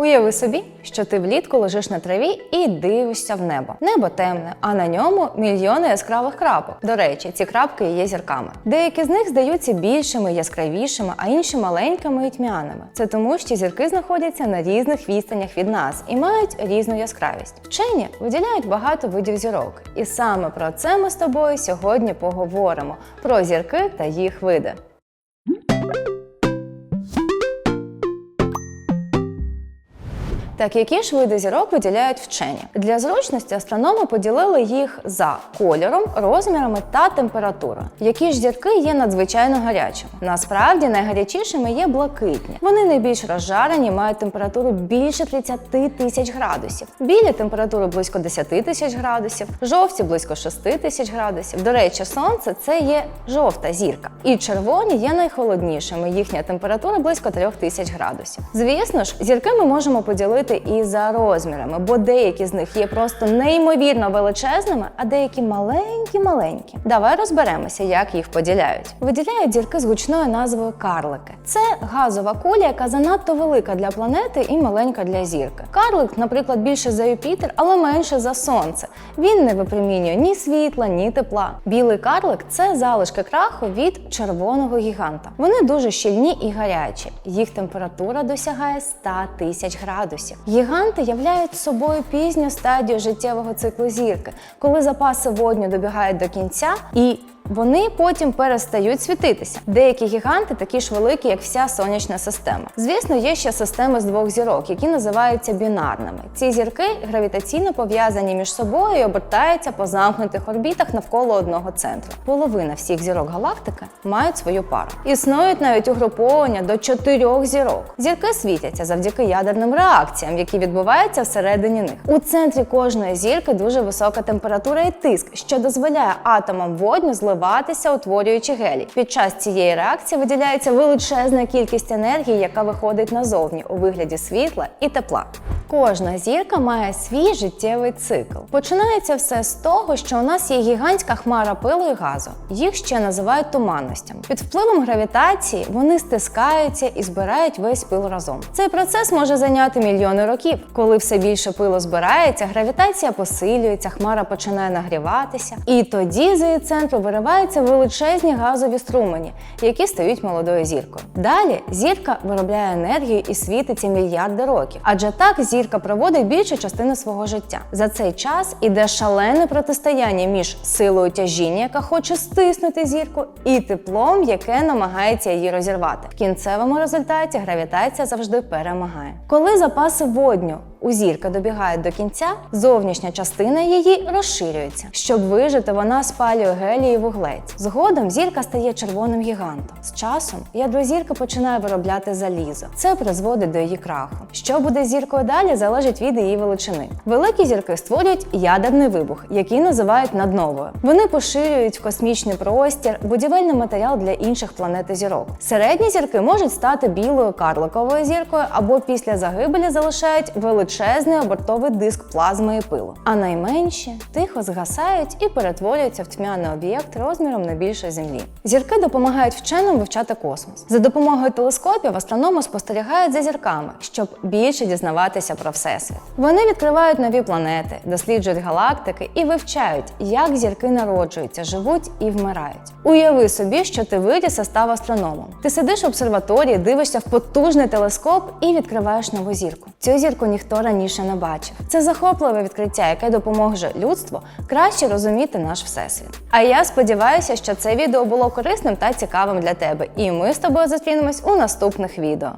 Уяви собі, що ти влітку лежиш на траві і дивишся в небо. Небо темне, а на ньому мільйони яскравих крапок. До речі, ці крапки є зірками. Деякі з них здаються більшими, яскравішими, а інші маленькими і тьмяними. Це тому, що зірки знаходяться на різних відстанях від нас і мають різну яскравість. Вчені виділяють багато видів зірок, і саме про це ми з тобою сьогодні поговоримо: про зірки та їх види. Так, які ж види зірок виділяють вчені? Для зручності астрономи поділили їх за кольором, розмірами та температурою. Які ж зірки є надзвичайно гарячими? Насправді найгарячішими є блакитні. Вони найбільш розжарені, мають температуру більше 30 тисяч градусів. Білі температуру близько 10 тисяч градусів, жовті близько 6 тисяч градусів. До речі, сонце це є жовта зірка. І червоні є найхолоднішими. Їхня температура близько 3 тисяч градусів. Звісно ж, зірки ми можемо поділити і за розмірами, бо деякі з них є просто неймовірно величезними, а деякі маленькі-маленькі. Давай розберемося, як їх поділяють. Виділяють зірки з гучною назвою карлики. Це газова куля, яка занадто велика для планети і маленька для зірки. Карлик, наприклад, більше за Юпітер, але менше за сонце. Він не випромінює ні світла, ні тепла. Білий карлик це залишки краху від червоного гіганта. Вони дуже щільні і гарячі. Їх температура досягає 100 тисяч градусів. Гіганти являють собою пізню стадію життєвого циклу зірки, коли запаси водню добігають до кінця і вони потім перестають світитися. Деякі гіганти такі ж великі, як вся сонячна система. Звісно, є ще системи з двох зірок, які називаються бінарними. Ці зірки гравітаційно пов'язані між собою і обертаються по замкнутих орбітах навколо одного центру. Половина всіх зірок галактики мають свою пару. Існують навіть угруповання до чотирьох зірок. Зірки світяться завдяки ядерним реакціям, які відбуваються всередині них. У центрі кожної зірки дуже висока температура і тиск, що дозволяє атомам водню зливатися, утворюючи гелій. Під час цієї реакції виділяється величезна кількість енергії, яка виходить назовні у вигляді світла і тепла. Кожна зірка має свій життєвий цикл. Починається все з того, що у нас є гігантська хмара пилу і газу. Їх ще називають туманностями. Під впливом гравітації вони стискаються і збирають весь пил разом. Цей процес може зайняти мільйони років. Коли все більше пилу збирається, гравітація посилюється, хмара починає нагріватися, і тоді з її центру вириваються величезні газові струмені, які стають молодою зіркою. Далі зірка виробляє енергію і світиться мільярди років, адже так зірка проводить більшу частину свого життя. За цей час іде шалене протистояння між силою тяжіння, яка хоче стиснути зірку, і теплом, яке намагається її розірвати. В кінцевому результаті гравітація завжди перемагає. Коли запаси водню у зірки добігають до кінця, зовнішня частина її розширюється. Щоб вижити, вона спалює гелій і вуглець. Згодом зірка стає червоним гігантом. З часом ядро зірки починає виробляти залізо. Це призводить до її краху. Що буде зіркою далі, залежить від її величини. Великі зірки створюють ядерний вибух, який називають надновою. Вони поширюють в космічний простір будівельний матеріал для інших планет і зірок. Середні зірки можуть стати білою карликовою зіркою або після загибелі залишають величезний обертовий диск плазми і пилу. А найменші тихо згасають і перетворюються в тьмяний об'єкт розміром не більше землі. Зірки допомагають вченим вивчати космос. За допомогою телескопів астрономи спостерігають за зірками, щоб більше дізнаватися про всесвіт. Вони відкривають нові планети, досліджують галактики і вивчають, як зірки народжуються, живуть і вмирають. Уяви собі, що ти виріс і став астрономом. Ти сидиш в обсерваторії, дивишся в потужний телескоп і відкриваєш нову зірку. Цю зірку раніше не бачив. Це захопливе відкриття, яке допоможе людству краще розуміти наш всесвіт. А я сподіваюся, що це відео було корисним та цікавим для тебе. І ми з тобою зустрінемось у наступних відео.